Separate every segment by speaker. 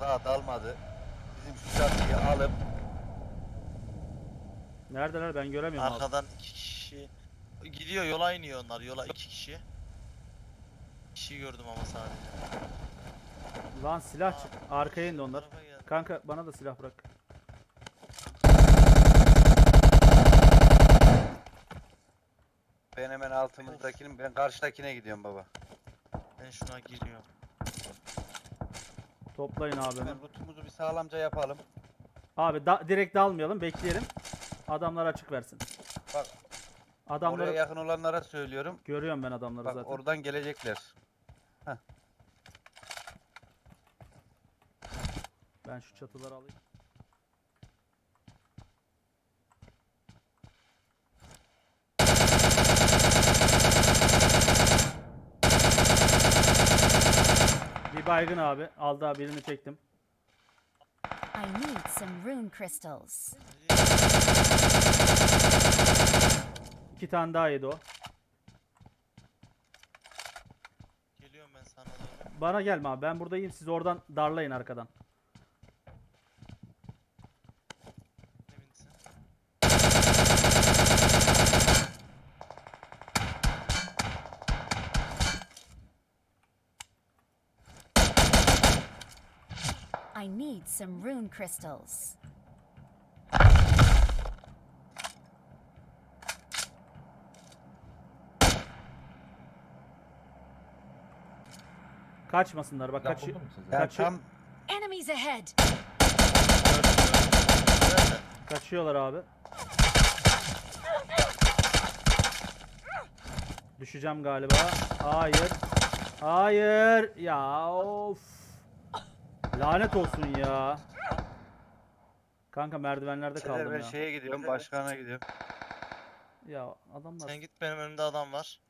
Speaker 1: Daha dalmadı. Bizim şu çatıyı alıp
Speaker 2: Neredeler ben göremiyorum abi.
Speaker 3: Arkadan iki kişi gidiyor yola iniyor onlar yola iki kişi. Kişi gördüm ama sadece.
Speaker 2: Lan silah çık. Arkaya indi onlar.
Speaker 3: Geldi.
Speaker 2: Kanka bana da silah bırak.
Speaker 1: ben hemen altımızdakinin ben karşıdakine gidiyorum baba.
Speaker 3: Ben şuna giriyorum.
Speaker 2: Toplayın abi. hemen.
Speaker 1: Rutumuzu bir sağlamca yapalım.
Speaker 2: Abi da, direkt dalmayalım bekleyelim. Adamlar açık versin.
Speaker 1: Bak
Speaker 2: Adamları
Speaker 1: oraya yakın olanlara söylüyorum.
Speaker 2: görüyorum ben adamları
Speaker 1: Bak
Speaker 2: zaten.
Speaker 1: oradan gelecekler.
Speaker 2: Ben şu çatıları alayım. Baygın abi. Aldı abi birini çektim.
Speaker 4: I need some rune crystals.
Speaker 2: İki tane daha yedi o.
Speaker 3: Geliyorum ben sana doğru.
Speaker 2: Bana gelme abi. Ben buradayım. Siz oradan darlayın arkadan.
Speaker 3: Eminsin.
Speaker 4: I need some rune crystals.
Speaker 2: Kaçmasınlar bak kaçı
Speaker 5: buldun mu siz?
Speaker 1: Yani
Speaker 2: Kaçı-
Speaker 1: tam
Speaker 4: Enemies ahead!
Speaker 2: Kaçıyorlar abi. Düşeceğim galiba. Hayır. Hayır. Ya of. Lanet olsun ya. Kanka merdivenlerde
Speaker 1: şeyler
Speaker 2: kaldım
Speaker 1: ben
Speaker 2: ya.
Speaker 1: şeye gidiyorum, başkana gidiyorum.
Speaker 2: Ya adamlar.
Speaker 3: Sen git benim önümde adam var.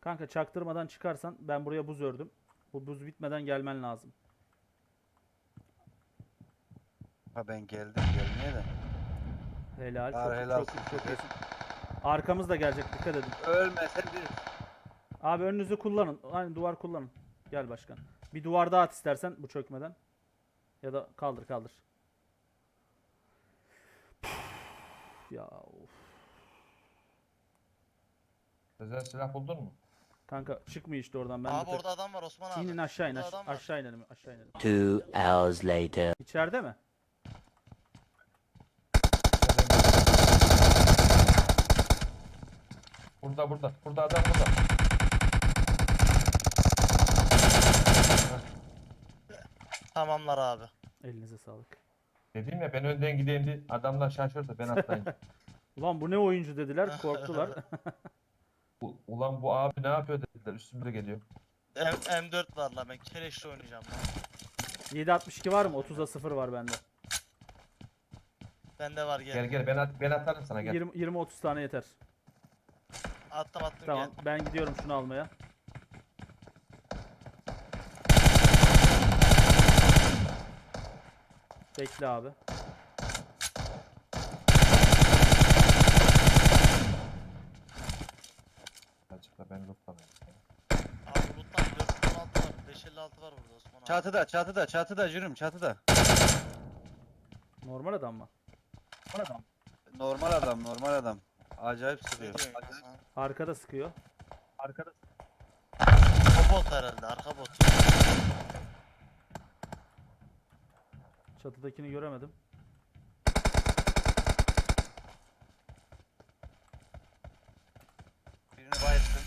Speaker 2: Kanka çaktırmadan çıkarsan ben buraya buz ördüm. Bu buz bitmeden gelmen lazım.
Speaker 1: Ha ben geldim gelmeye de.
Speaker 2: Helal. Çok,
Speaker 1: helal
Speaker 2: çok,
Speaker 1: olsun.
Speaker 2: çok iyisin. Arkamız da gelecek dikkat edin.
Speaker 1: Ölmesen bir
Speaker 2: Abi önünüzü kullanın. Aynı duvar kullanın. Gel başkan. Bir duvar daha at istersen bu çökmeden. Ya da kaldır kaldır. ya of.
Speaker 5: Özel silah buldun mu?
Speaker 2: Kanka çıkmıyor işte oradan. Ben
Speaker 3: abi
Speaker 2: tek-
Speaker 3: orada adam var Osman abi.
Speaker 2: İnin aşağı in
Speaker 3: Orada
Speaker 2: aş-
Speaker 3: adam var.
Speaker 2: aşağı inelim aşağı inelim.
Speaker 6: Two hours later.
Speaker 2: İçeride mi?
Speaker 5: Burada burada. Burada adam burada.
Speaker 3: Tamamlar abi.
Speaker 2: Elinize sağlık.
Speaker 5: Dedim ya ben önden gideyim diye adamlar şaşırdı ben atlayınca.
Speaker 2: Ulan bu ne oyuncu dediler korktular.
Speaker 5: U- Ulan bu abi ne yapıyor dediler üstümüze geliyor.
Speaker 3: M M4 var lan ben keleşle oynayacağım lan.
Speaker 2: 762 var mı? 30'a 0 var bende.
Speaker 3: Bende var gel.
Speaker 5: Gel gel ben, at, ben atarım sana gel.
Speaker 2: 20 20 30 tane yeter.
Speaker 3: Attım attım
Speaker 2: Tamam
Speaker 3: gel.
Speaker 2: ben gidiyorum şunu almaya. Bekle abi.
Speaker 5: Azıcık da ben lootlamayayım.
Speaker 3: Abi loot'tan 416 var. 556 var burada Osman abi.
Speaker 1: Çatıda, çatıda, çatıda Jürüm, çatıda.
Speaker 2: Normal adam mı?
Speaker 1: Normal adam, normal adam. Acayip
Speaker 3: Ne
Speaker 1: sıkıyor.
Speaker 3: diyorsun ya sen?
Speaker 2: Arkada sıkıyor.
Speaker 1: Arkada.
Speaker 3: O bot herhalde arka bot.
Speaker 2: Çatıdakini göremedim.
Speaker 1: Birini bayılttım.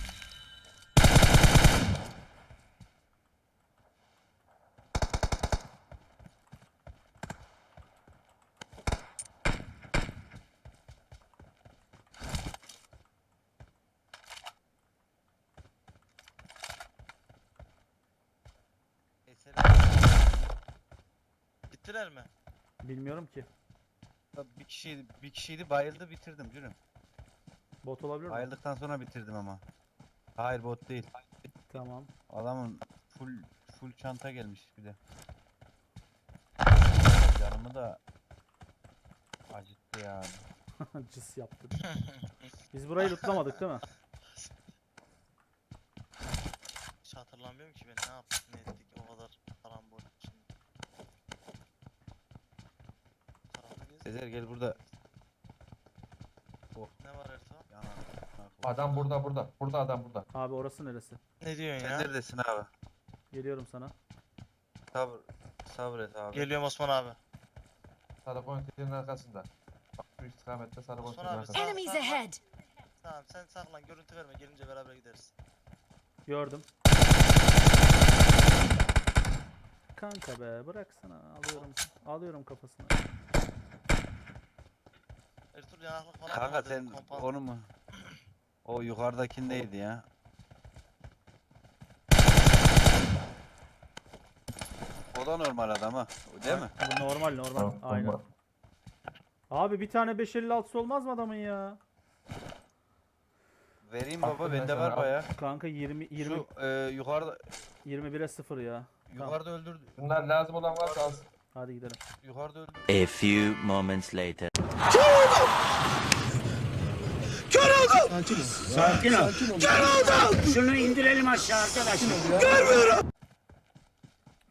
Speaker 3: Gittiler mi?
Speaker 2: Bilmiyorum ki.
Speaker 1: Bir kişi bir kişiydi bayıldı bitirdim Jürüm.
Speaker 2: Bot olabilir mi?
Speaker 1: Bayıldıktan sonra bitirdim ama. Hayır bot değil.
Speaker 2: Tamam.
Speaker 1: Adamın full full çanta gelmiş bir de. Canımı da acıttı yani.
Speaker 2: Cıs yaptı. Biz burayı lootlamadık değil mi?
Speaker 3: Hiç hatırlamıyorum ki ben ne yaptık ne ettik o kadar
Speaker 1: Sezer gel burada.
Speaker 3: Ne var Ertuğ?
Speaker 1: Yana.
Speaker 5: Adam burada burada. Burada adam burada.
Speaker 2: Abi orası neresi?
Speaker 3: Ne diyorsun
Speaker 1: Sen
Speaker 3: ya?
Speaker 1: neredesin abi?
Speaker 2: Geliyorum sana.
Speaker 1: Sabır. Sabret abi.
Speaker 3: Geliyorum Osman abi.
Speaker 5: Sarı konteynerin arkasında. Bak şu istikamette sarı konteynerin
Speaker 3: abi,
Speaker 5: arkasında.
Speaker 4: Enemies ahead!
Speaker 3: Tamam sen saklan görüntü verme gelince beraber gideriz.
Speaker 2: Gördüm. Kanka be bıraksana alıyorum alıyorum kafasına.
Speaker 3: Ertuğrul yanaklık falan
Speaker 1: Kanka sen
Speaker 3: kompan-
Speaker 1: onu mu? O yukarıdakindeydi ya. O da normal adam ha. Değil mi?
Speaker 2: Bu normal normal.
Speaker 5: Tamam,
Speaker 2: Aynen.
Speaker 5: tamam.
Speaker 2: Abi bir tane 556'sı olmaz mı adamın ya?
Speaker 1: Vereyim baba bende
Speaker 5: sana
Speaker 1: var
Speaker 5: al.
Speaker 1: baya.
Speaker 2: Kanka 20 20
Speaker 1: Şu e, yukarıda
Speaker 2: 21'e 0 ya.
Speaker 1: yukarıda öldürdü.
Speaker 5: Bunlar lazım olan varsa alsın.
Speaker 2: Hadi gidelim.
Speaker 1: Yukarıda öldürdü.
Speaker 6: A few moments later.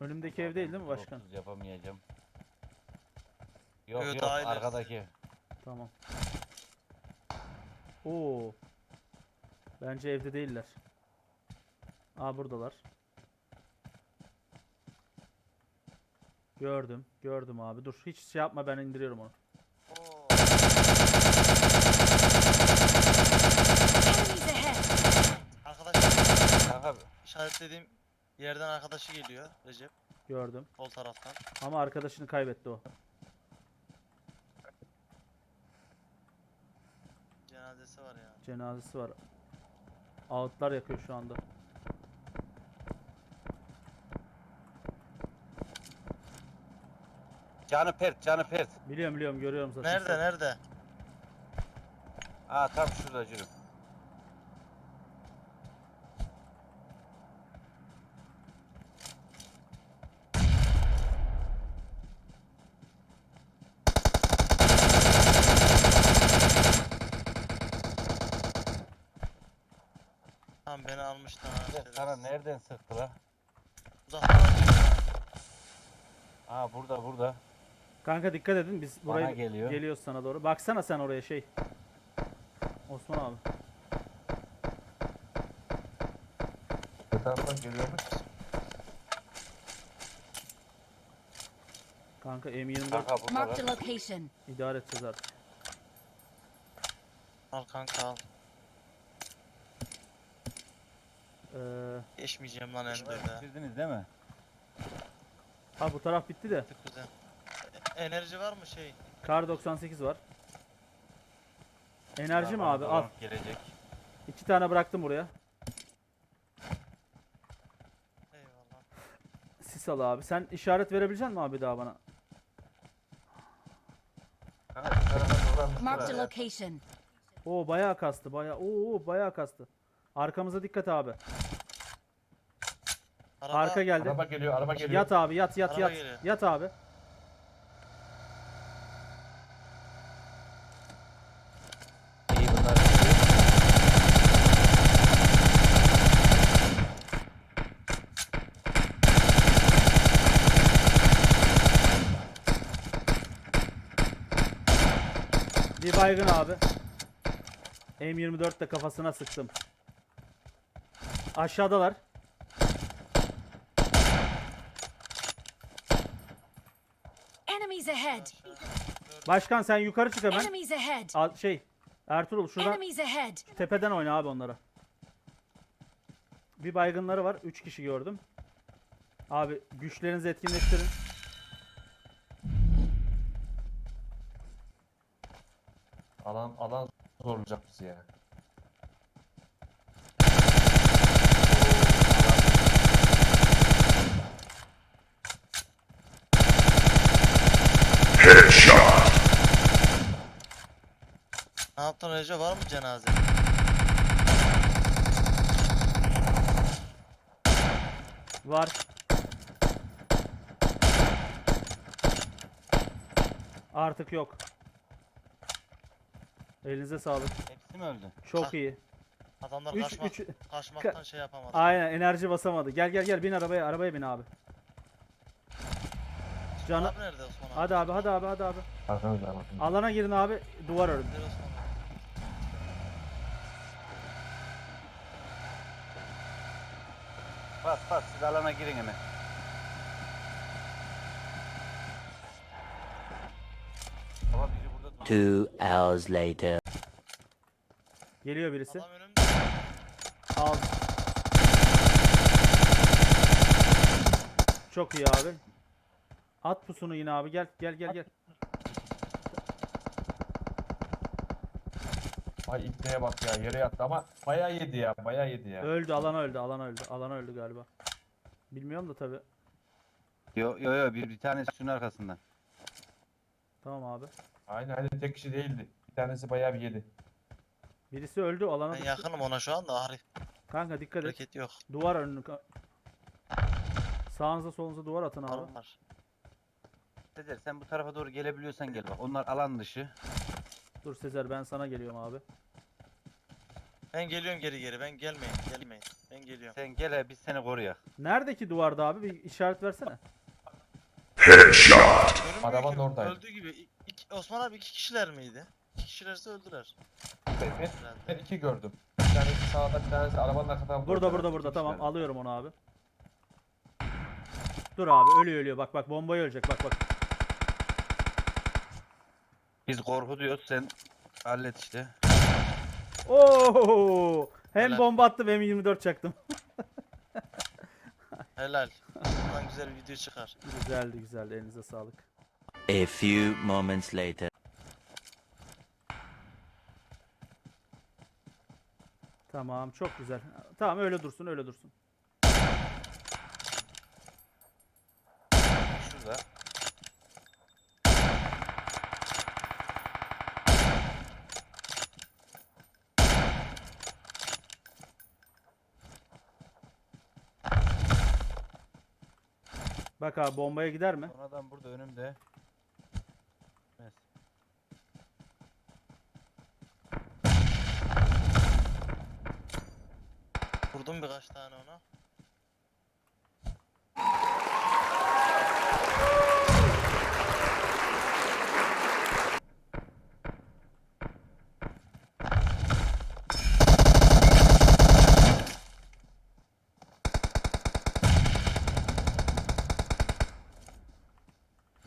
Speaker 2: Önümdeki ev değil değil mi başkan?
Speaker 1: Dokuz yapamayacağım. Yok
Speaker 3: Evet,
Speaker 1: yok
Speaker 3: ilerisi.
Speaker 1: arkadaki.
Speaker 2: Tamam. Oo. Bence evde değiller. Aa buradalar. Gördüm. Gördüm abi. Dur hiç şey yapma ben indiriyorum onu.
Speaker 3: Arkadaş
Speaker 1: Kanka
Speaker 3: işaretlediğim yerden arkadaşı geliyor Recep.
Speaker 2: Gördüm.
Speaker 3: Sol taraftan.
Speaker 2: Ama arkadaşını kaybetti o.
Speaker 3: Cenazesi var ya.
Speaker 2: Cenazesi var. Ağıtlar yakıyor şu anda.
Speaker 1: Canı pert canı pert.
Speaker 2: Biliyorum biliyorum görüyorum zaten.
Speaker 3: Nerede nerede?
Speaker 1: Aa tam şurada cürüm.
Speaker 3: Tamam beni almışlar ha.
Speaker 1: Sana nereden sıktı la?
Speaker 3: Uzaktan
Speaker 1: Aa burada burada.
Speaker 2: Kanka dikkat edin biz
Speaker 1: Bana
Speaker 2: buraya
Speaker 1: geliyor.
Speaker 2: geliyoruz sana doğru. Baksana sen oraya şey. Osman abi.
Speaker 5: Bir taraftan geliyormuş.
Speaker 2: Kanka M24
Speaker 1: Kanka
Speaker 4: Marked a
Speaker 1: burada.
Speaker 4: location.
Speaker 2: idare edeceğiz artık.
Speaker 3: al kanka al.
Speaker 2: Ee,
Speaker 3: Geçmeyeceğim lan Ender'de.
Speaker 1: Bitirdiniz değil mi?
Speaker 2: ha bu taraf bitti de.
Speaker 3: Tık güzel. Enerji var mı şey?
Speaker 2: Kar 98 var. Enerji mi abi? Al.
Speaker 1: Gelecek.
Speaker 2: İki tane bıraktım buraya.
Speaker 3: Eyvallah.
Speaker 2: Sis al abi. Sen işaret verebilecek misin abi daha bana?
Speaker 5: Kanka bir tarafa dolanmış
Speaker 4: Marked a
Speaker 5: buraya.
Speaker 4: location.
Speaker 2: Oo bayağı kastı. Bayağı. Oo bayağı kastı. Arkamıza dikkat abi.
Speaker 3: Araba,
Speaker 2: Arka geldi.
Speaker 5: Araba geliyor araba geliyor.
Speaker 2: Yat abi yat yat
Speaker 3: Araba
Speaker 2: yat.
Speaker 3: geliyor.
Speaker 2: Yat abi.
Speaker 1: İyi bunlar.
Speaker 2: Bir baygın abi. M24 de kafasına sıktım. Aşağıdalar.
Speaker 4: Enemies ahead!
Speaker 2: Başkan sen yukarı çık hemen.
Speaker 4: Enemies ahead!
Speaker 2: Al, şey Ertuğrul şuradan
Speaker 4: Enemies ahead!
Speaker 2: tepeden oyna abi onlara. Bir baygınları var. 3 kişi gördüm. Abi güçlerinizi etkinleştirin.
Speaker 5: Alan alan zorlayacak bizi ya.
Speaker 3: Ne yaptın Recep var mı cenaze?
Speaker 2: Var. Artık yok. Elinize sağlık.
Speaker 1: Hepsi mi öldü?
Speaker 2: Çok
Speaker 3: Ha.
Speaker 2: iyi.
Speaker 3: Adamlar
Speaker 2: 3
Speaker 3: kaçmak,
Speaker 2: 3
Speaker 3: kaçmaktan şey yapamadı.
Speaker 2: Aynen enerji basamadı. Gel gel gel bin arabaya arabaya bin abi. Canı.
Speaker 3: Abi nerede Osman abi?
Speaker 2: Hadi abi hadi abi hadi abi.
Speaker 5: Arkanızda bakın.
Speaker 2: Alana girin abi. Duvar örün.
Speaker 3: Nerede Osman abi?
Speaker 1: Bas bas siz alana girin hemen.
Speaker 6: Two hours later.
Speaker 2: Geliyor birisi.
Speaker 3: Adam önümde.
Speaker 2: Al. Çok iyi abi. At pusunu yine abi. Gel gel gel gel.
Speaker 5: Ay ipneye bak ya yere yattı ama bayağı yedi ya bayağı yedi ya.
Speaker 2: Öldü alana öldü alana öldü. Alana öldü galiba. Bilmiyorum da tabi.
Speaker 1: Yo yo yo bir, bir tanesi şunun arkasından.
Speaker 2: Tamam abi.
Speaker 5: Aynen hani tek kişi değildi. Bir tanesi bayağı bir yedi.
Speaker 2: Birisi öldü alana
Speaker 3: Ben
Speaker 2: düştü.
Speaker 3: yakınım ona şu anda. Harif
Speaker 2: Kanka dikkat et.
Speaker 3: hareket yok.
Speaker 2: Duvar önünü. ka- Sağınıza solunuza duvar atın abi.
Speaker 3: Adam var.
Speaker 1: Sezer sen bu tarafa doğru gelebiliyorsan gel bak. Onlar alan dışı.
Speaker 2: Dur Sezer ben sana geliyorum abi.
Speaker 3: Ben geliyorum geri geri. Ben gelmeyin. Gelmeyin. Ben geliyorum.
Speaker 1: Sen gel he, biz seni koruyak.
Speaker 2: Neredeki duvarda abi? Bir işaret versene.
Speaker 3: Görünmüyor
Speaker 5: Arabanın
Speaker 3: ki,
Speaker 5: oradaydı.
Speaker 3: Öldüğü gibi. Osman abi iki kişiler miydi? İki kişilerse öldüler.
Speaker 5: Ben, ben, iki gördüm. Bir tanesi sağda bir tanesi arabanın arkadan
Speaker 2: Burada burada burada tamam alıyorum onu abi. Dur abi ölüyor ölüyor bak bak bombayı ölecek bak bak.
Speaker 1: Biz korku diyoruz sen hallet işte.
Speaker 2: Oo! Hem
Speaker 3: Helal.
Speaker 2: bomba attım hem 24 çaktım.
Speaker 3: Helal. Bundan güzel bir video çıkar.
Speaker 2: güzeldi güzeldi elinize sağlık.
Speaker 6: A few moments later.
Speaker 2: Tamam çok güzel. Tamam öyle dursun öyle dursun.
Speaker 1: Şurada.
Speaker 2: Bak abi bombaya gider mi?
Speaker 1: Son adam burada önümde. Evet.
Speaker 3: Vurdum birkaç tane ona.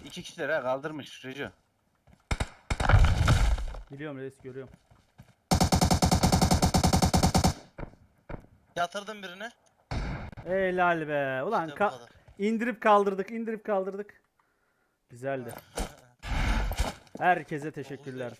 Speaker 1: İki kişiler ha kaldırmış Rejo.
Speaker 2: Biliyorum reis görüyorum.
Speaker 3: Yatırdım birini.
Speaker 2: Helal be. Ulan
Speaker 3: İşte bu
Speaker 2: ka-
Speaker 3: kadar.
Speaker 2: indirip kaldırdık indirip kaldırdık. Güzeldi. Herkese teşekkürler.